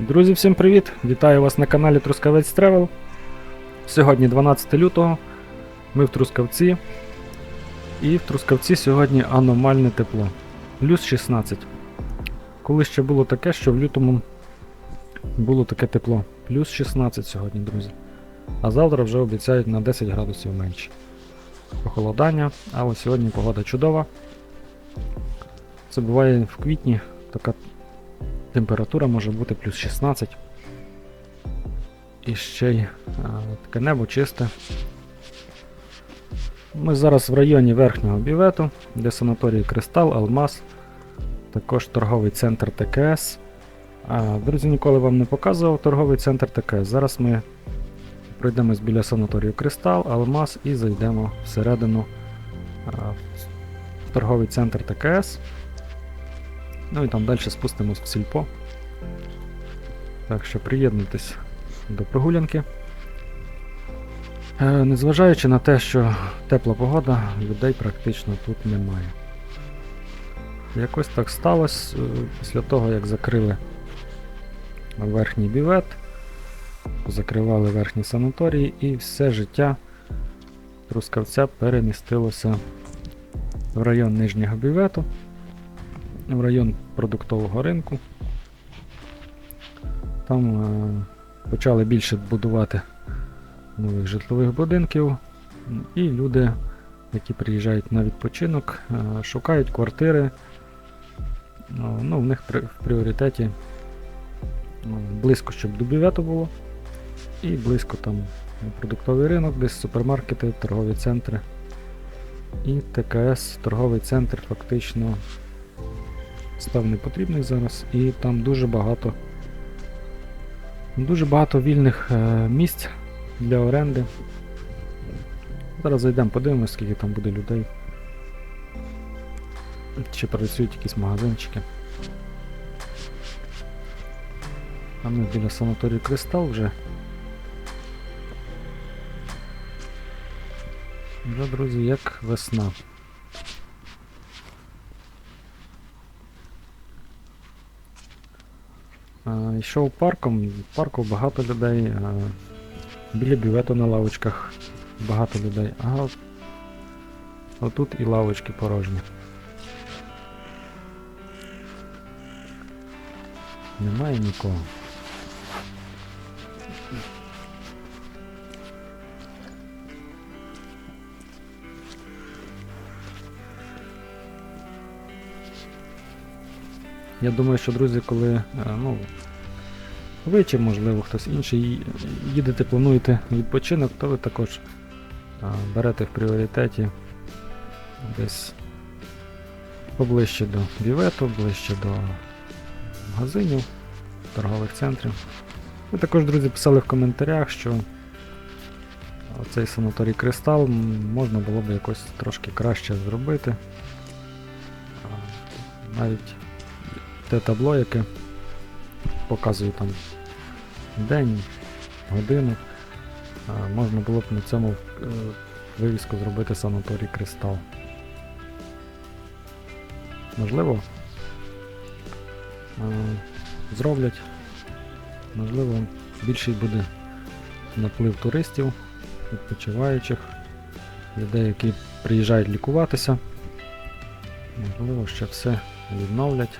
Друзі, всім привіт! Вітаю вас на каналі Трускавець Тревел. Сьогодні 12 лютого. Ми в Трускавці. І в Трускавці сьогодні аномальне тепло. Плюс 16. Коли ще було таке, що в лютому було таке тепло. Плюс 16 сьогодні, друзі. А завтра вже обіцяють на 10 градусів менше. Похолодання, але сьогодні погода чудова. Це буває в квітні така температура може бути плюс 16. І ще й таке небо чисте. Ми зараз в районі верхнього бівету, де санаторій Кристал, Алмаз, також торговий центр ТКС. Друзі, ніколи вам не показував торговий центр ТКС. Зараз ми пройдемось біля санаторію Кристал, Алмаз і зайдемо всередину в торговий центр ТКС. Ну і там далі спустимось в сільпо. Так що приєднуйтесь до прогулянки. Е, Незважаючи на те, що тепла погода, людей практично тут немає. Якось так сталося е, після того, як закрили верхній бівет, закривали верхні санаторії і все життя Трускавця перемістилося в район нижнього бівету в район продуктового ринку. Там е, почали більше будувати нових житлових будинків, і люди, які приїжджають на відпочинок, е, шукають квартири. Ну, ну, в них в пріоритеті ну, близько, щоб до бювету було, і близько там продуктовий ринок, десь супермаркети, торгові центри. І ТКС, торговий центр фактично став непотрібний зараз, і там дуже багато дуже багато вільних е, місць для оренди. Зараз зайдемо, подивимось, скільки там буде людей. Чи працюють якісь магазинчики. А ми біля санаторію Кристал вже. Вже, друзі, як весна. Йшов парком, в парку багато людей, біля бювету на лавочках багато людей, а от- отут і лавочки порожні. Немає нікого. Я думаю, що друзі, коли е, ну, ви чи можливо хтось інший їдете, плануєте відпочинок, то ви також а, берете в пріоритеті десь поближче до бівету, ближче до магазинів, торгових центрів. Ви також, друзі, писали в коментарях, що цей санаторій Кристал можна було б якось трошки краще зробити. А, Навіть те табло, яке показує там день, годину. Можна було б на цьому е, вивіску зробити санаторій Кристал. Можливо, зроблять. Можливо, більший буде наплив туристів, відпочиваючих, людей, які приїжджають лікуватися. Можливо, ще все відновлять.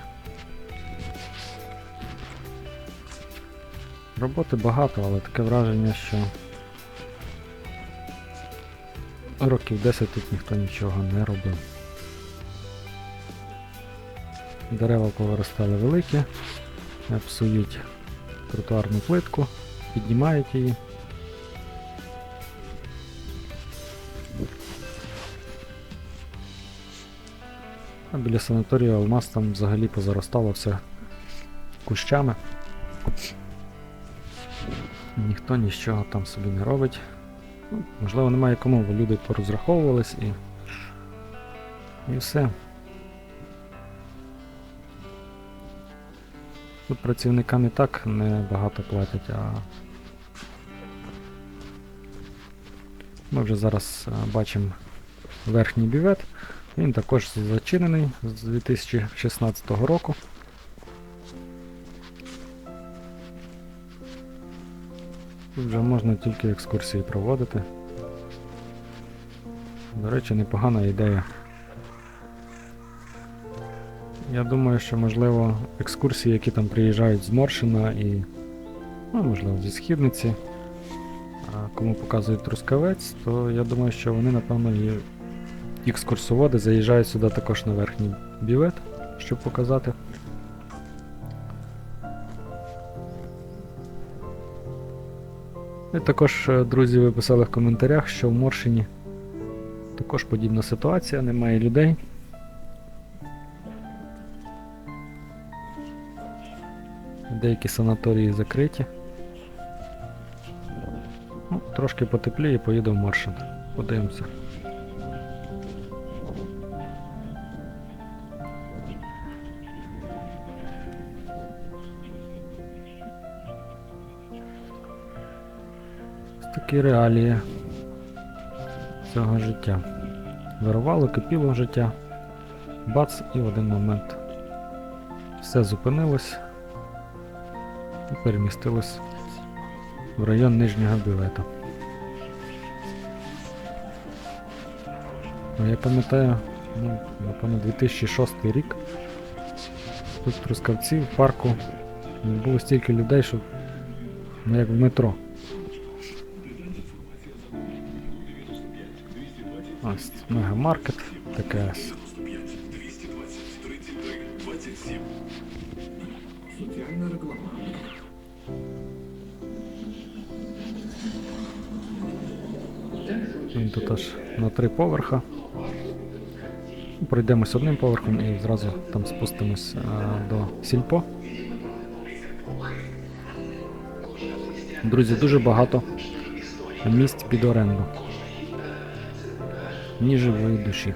Роботи багато, але таке враження, що років 10 тут ніхто нічого не робив. Дерева повиростали великі, псують тротуарну плитку, піднімають її. А біля санаторію Алмаз там взагалі позаростало все кущами. Ніхто нічого там собі не робить. Ну, можливо, немає кому, бо люди порозраховувались і. І все. Тут працівникам і так не багато платять, а. Ми вже зараз бачимо верхній бювет. Він також зачинений з 2016 року. Тут вже можна тільки екскурсії проводити. До речі, непогана ідея. Я думаю, що можливо екскурсії, які там приїжджають з Моршина і, ну, можливо, зі східниці, а кому показують Трускавець, то я думаю, що вони, напевно, і екскурсоводи заїжджають сюди також на верхній бівет, щоб показати. І також, е, друзі, ви писали в коментарях, що в Моршині також подібна ситуація, немає людей. Деякі санаторії закриті. Ну, трошки потепліє, поїду в Моршин. Подивимося. Такі реалії цього життя. Вирувало, кипіло життя. Бац, і в один момент все зупинилось і перемістилось в район нижнього білета. Ну, я пам'ятаю, ну, напевно, 2006 рік. Тут в Трускавці в парку ну, було стільки людей, що ну, як в метро. Ось мегамаркет, ТКС. Соціальна реклама. Він тут аж на три поверха. Пройдемось одним поверхом і зразу там спустимось а, до сільпо. Друзі, дуже багато місць під оренду. Ні живої душі.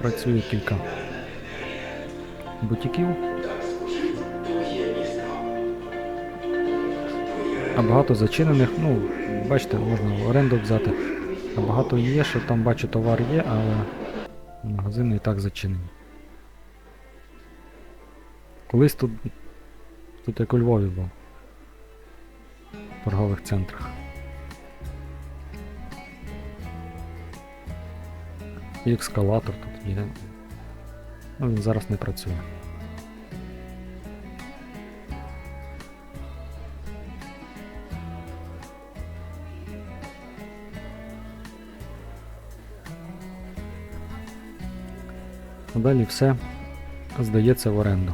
Працює кілька бутіків. А багато зачинених, ну, бачите, можна в оренду взяти. А багато є, що там бачу товар є, але магазини і так зачинені. Колись тут, тут як у Львові був. В торгових центрах. І ескалатор тут є. Ну, він зараз не працює. Далі все здається в оренду.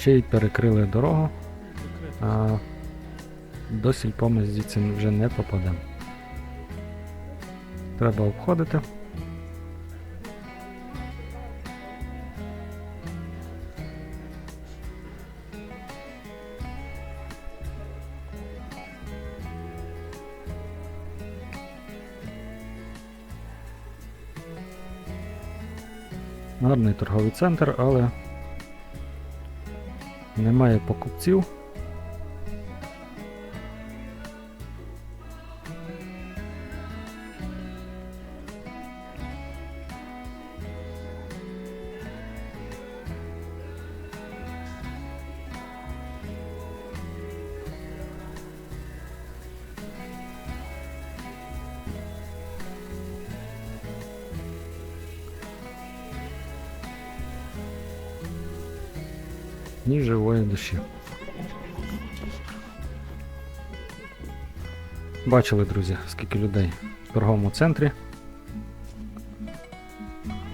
Ще й перекрили дорогу, а до сільпо ми звідси вже не попадемо. Треба обходити. Гарний торговий центр, але немає покупців. Ні живої душі. Бачили, друзі, скільки людей в торговому центрі.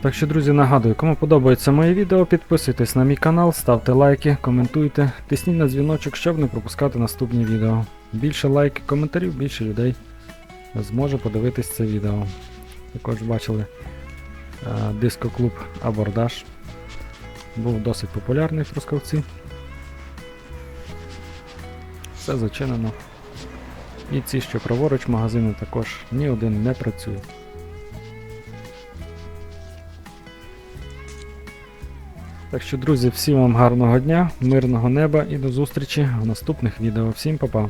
Так що, друзі, нагадую, кому подобається моє відео, підписуйтесь на мій канал, ставте лайки, коментуйте, тисніть на дзвіночок, щоб не пропускати наступні відео. Більше лайків, коментарів, більше людей зможе подивитись це відео. Також бачили е, диско-клуб Абордаж. Був досить популярний в. Все зачинено. І ці, що праворуч магазини, також ні один не працює. Так що, друзі, всім вам гарного дня, мирного неба і до зустрічі в наступних відео. Всім па-па!